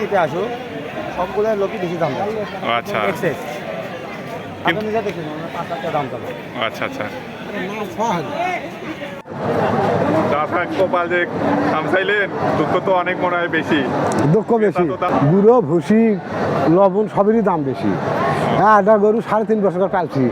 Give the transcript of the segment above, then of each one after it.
দিতে আসো? সবগুলো লোকই বেশি দাম আচ্ছা। এক্সেস আপনি পাঁচ দাম আচ্ছা আচ্ছা। কপাল যে দুঃখ তো অনেক মনে হয় বেশি। দুঃখ বেশি গুঁড়ো ভুসি লবণ সবেরই দাম বেশি। হ্যাঁ গরু সাড়ে তিন বছর পালছি।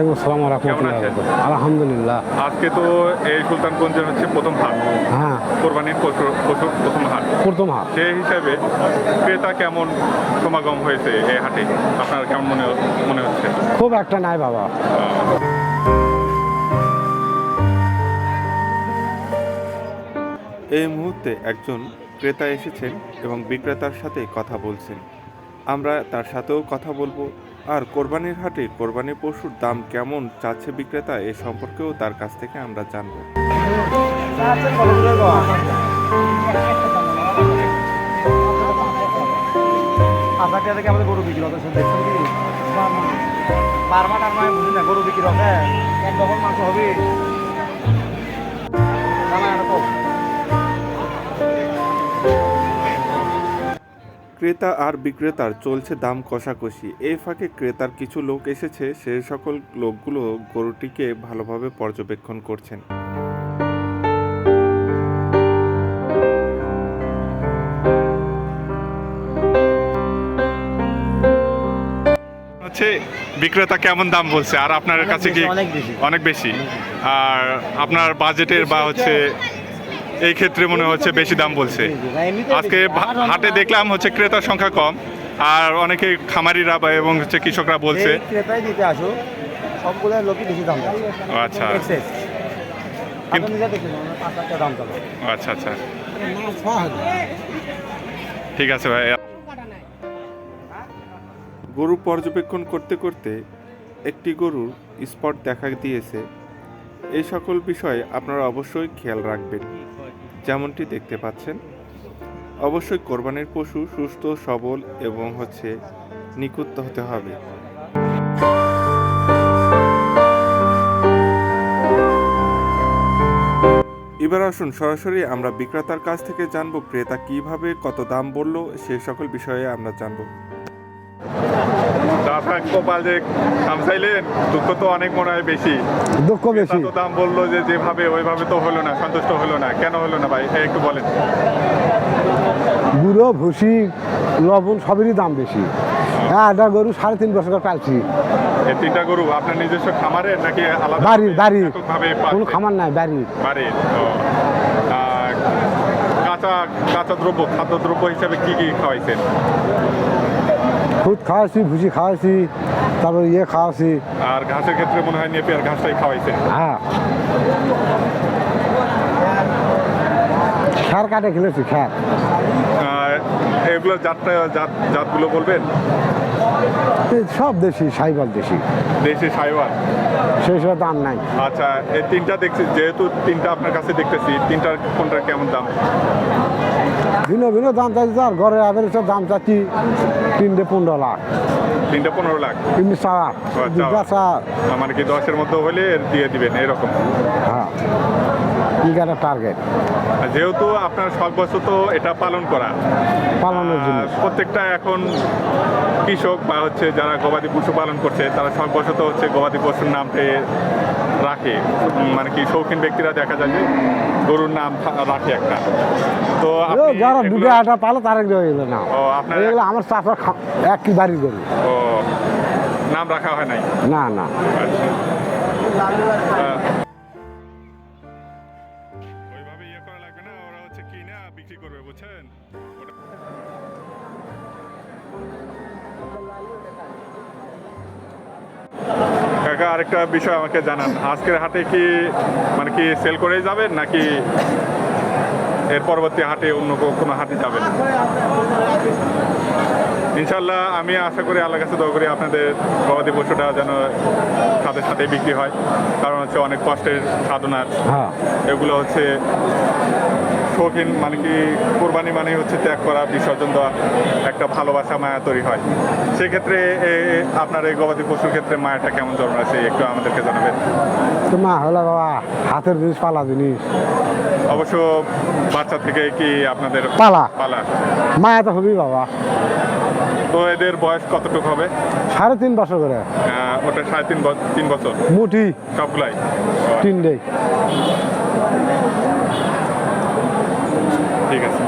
ওয়ালাইকুম আসসালাম রহমতুল্লাহ? আলহামদুলিল্লাহ। আজকে তো এই সুলতানগঞ্জের হচ্ছে প্রথম হাট। হ্যাঁ। কোরবানির প্রথম হাট। প্রথম হাত সেই হিসাবে ক্রেতা কেমন সমাগম হয়েছে এই হাটে? আপনার কেমন মনে মনে হচ্ছে? খুব একটা নাই বাবা। এই মুহূর্তে একজন ক্রেতা এসেছেন এবং বিক্রেতার সাথে কথা বলছেন। আমরা তার সাথেও কথা বলব। আর কোরবানির হাটে কোরবানি পশুর দাম কেমন চাচ্ছে বিক্রেতা এ সম্পর্কেও তার কাছ থেকে আমরা জানব। আমাদের গরু বিক্রি হবে দেখছেন কি? বারবার টাকা আমি বুঝি না, গরু বিক্রি হবে এক ডবল মাংস হবে। ক্রেতা আর বিক্রেতার চলছে দাম কষাকষি। এই ফাঁকে ক্রেতার কিছু লোক এসেছে সে সকল লোকগুলো গরুটিকে ভালোভাবে পর্যবেক্ষণ করছেন। হচ্ছে বিক্রেতা কেমন দাম বলছে? আর আপনার কাছে কি। অনেক বেশি। আর আপনার বাজেটের বা হচ্ছে এই ক্ষেত্রে মনে হচ্ছে বেশি দাম বলছে। আজকে। হাটে দেখলাম হচ্ছে ক্রেতার সংখ্যা কম আর অনেকে খামারিরা বা এবং হচ্ছে কৃষকরা বলছে। ক্রেতাই দিতে আসো সবগুলো লোকই বেশি দাম আচ্ছা। ও আচ্ছা আচ্ছা। ঠিক আছে ভাই। গরু পর্যবেক্ষণ করতে করতে একটি গরুর স্পট দেখা দিয়েছে। এই সকল বিষয়ে আপনারা অবশ্যই খেয়াল রাখবেন। যেমনটি দেখতে পাচ্ছেন, অবশ্যই কোরবানির পশু সুস্থ, সবল এবং হচ্ছে নিখুঁত হতে হবে। এবার আসুন সরাসরি আমরা বিক্রেতার কাছ থেকে জানব ক্রেতা কীভাবে, কত দাম বলল সেই সকল বিষয়ে আমরা জানব। কপাল যে খামসাইলেন দুঃখ তো অনেক মনে হয় বেশি। দুঃখ বেশি। তো দাম বলল যে যেভাবে ওইভাবে তো হলো না সন্তুষ্ট হলো না। কেন হলো না ভাই? হ্যাঁ একটু বলেন। গুঁড়ো ভুসি লবণ সবেরই দাম বেশি। হ্যাঁ এটা গরু সাড়ে তিন বছর করে পালছি। তিনটা গরু আপনার নিজস্ব খামারের নাকি আলাদা বাড়ির বাড়ির। কোনো খামার নাই বাড়ির। বাড়ির। কাঁচা কাঁচা দ্রব্য খাদ্য দ্রব্য হিসাবে কি কি খাওয়াইছেন? খুদ খাওয়াছি ভুসি খাওয়াছি তারপর ইয়ে খাওয়াছি আর ঘাসের ক্ষেত্রে মনে হয় নেপিয়ার ঘাসটাই খাওয়াইছে হ্যাঁ। খ্যার কাটে খেলেছি খ্যার। এগুলো জাতটা জাত জাতগুলো বলবেন? সব দেশি সাইবার দেশি। দেশি সাইওয়াল সেই সব দাম নাই। আচ্ছা এই তিনটা দেখছি যেহেতু তিনটা আপনার কাছে দেখতেছি তিনটার কোনটা কেমন দাম? ভিন্ন ভিন্ন দাম চাইছি আর ঘরে আগের সব দাম চাচ্ছি তিনটে পনেরো লাখ। তিনটা পনেরো লাখ। দুটা মানে কি দশের মধ্যে হলে দিয়ে দিবেন এরকম? হ্যাঁ। টার্গেট যেহেতু আপনার শখ বছর তো এটা পালন করা পালনের জন্য প্রত্যেকটা এখন কৃষক বা হচ্ছে যারা গবাদি পশু পালন করছে তারা শখবশত হচ্ছে গবাদি পশুর নামতে রাখে। মানে কি শৌখিন ব্যক্তিরা দেখা যায় যে গরুর নাম রাখে একটা। তো যারা দুটো আটা পালো তারা এগুলো না ও, আপনার- এগুলো আমার চাষা একই বাড়ির গরু। ও, নাম রাখা হয় নাই? না না। আচ্ছা। ওইভাবে ইয়ে করা লাগবে না ওরা হচ্ছে কিনে বিক্রি করবে বুঝছেন? কাকা আরেকটা বিষয় আমাকে জানান। আজকের হাটে কি মানে কি সেল করে যাবেন নাকি এর পরবর্তী হাটে অন্য কোনো হাটে যাবেন? ইনশাল্লাহ আমি আশা করি আল্লাহ কাছে দোয়া করি আপনাদের গবাদি পশুটা যেন সাথে সাথে বিক্রি হয়। কারণ হচ্ছে অনেক কষ্টের সাধনার হ্যাঁ। এগুলো হচ্ছে শৌখিন মানে কি কোরবানি মানে হচ্ছে ত্যাগ করা বিসর্জন দেওয়া একটা ভালোবাসা মায়া তৈরি হয়। সেক্ষেত্রে আপনার এই গবাদি পশুর ক্ষেত্রে মায়াটা কেমন জন্ম আছে একটু আমাদেরকে জানাবেন। তো মা হলে বাবা হাতের জিনিস পালা জিনিস। অবশ্য বাচ্চা থেকে কি আপনাদের পালা। পালা? মায়া তো হবি বাবা। তো এদের বয়স কতটুকু হবে? সাড়ে তিন বছর করে ওটা সাড়ে তিন তিন বছর? মুঠি। সবগুলাই? তিন ডে ঠিক আছে।